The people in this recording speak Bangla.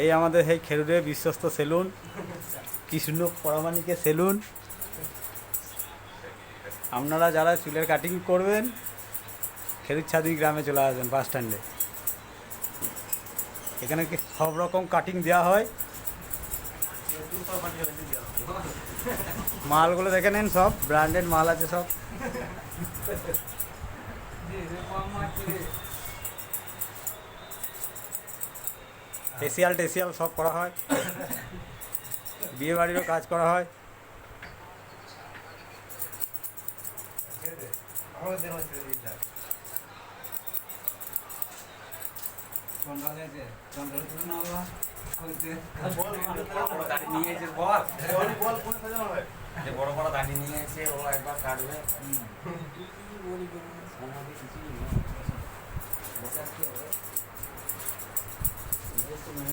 এই আমাদের সেই খেরুড়ে বিশ্বস্ত সেলুন কৃষ্ণ পরামানিকের সেলুন। আপনারা যারা চুলের কাটিং করবেন খেরুর ছাদি গ্রামে চলে আসবেন বাস স্ট্যান্ডে এখানে কি সব রকম কাটিং দেওয়া হয়? মালগুলো দেখে নিন সব ব্র্যান্ডেড মাল আছে সব। ফেসিয়াল টেসিয়াল সব করা হয়। বিয়ে বাড়িরও কাজ করা হয়। বড় বড় দাড়ি নিয়ে এসে ও একবার কাটবে